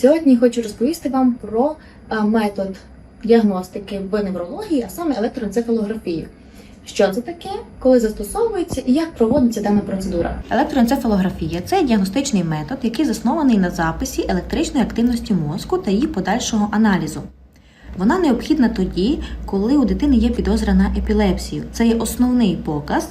Сьогодні хочу розповісти вам про е, метод діагностики в неврології, а саме електроенцефалографію. Що це таке, коли застосовується і як проводиться дана процедура? Електроенцефалографія це діагностичний метод, який заснований на записі електричної активності мозку та її подальшого аналізу. Вона необхідна тоді, коли у дитини є підозра на епілепсію. Це є основний показ,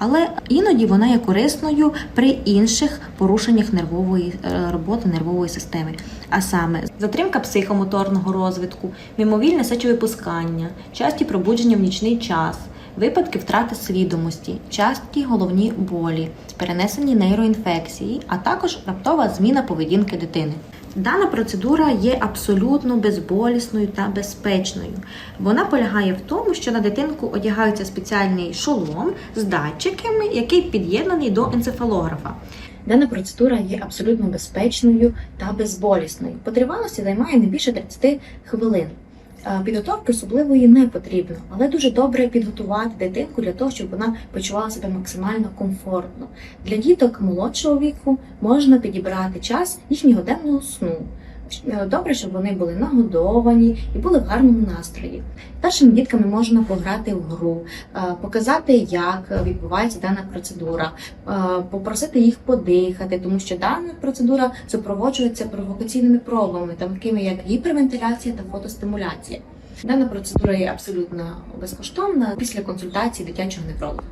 але іноді вона є корисною при інших порушеннях нервової е, роботи нервової системи. А саме затримка психомоторного розвитку, мимовільне сечовипускання, часті пробудження в нічний час, випадки втрати свідомості, часті головні болі, перенесені нейроінфекції, а також раптова зміна поведінки дитини. Дана процедура є абсолютно безболісною та безпечною. Вона полягає в тому, що на дитинку одягається спеціальний шолом з датчиками, який під'єднаний до енцефалографа. Дана процедура є абсолютно безпечною та безболісною. По тривалості займає не більше 30 хвилин. Е, Підготовки особливої не потрібно, але дуже добре підготувати дитинку для того, щоб вона почувала себе максимально комфортно. Для діток молодшого віку можна підібрати час їхнього денного сну. Е, Добре, щоб вони були нагодовані і були в гарному настрої. Першими дітками можна пограти в гру, е, показати, як відбувається дана процедура, е, попросити їх подихати, тому що дана процедура супроводжується провокаційними пробами, такими як гіпервентиляція та фотостимуляція. Дана процедура є абсолютно безкоштовна після консультації дитячого невролога.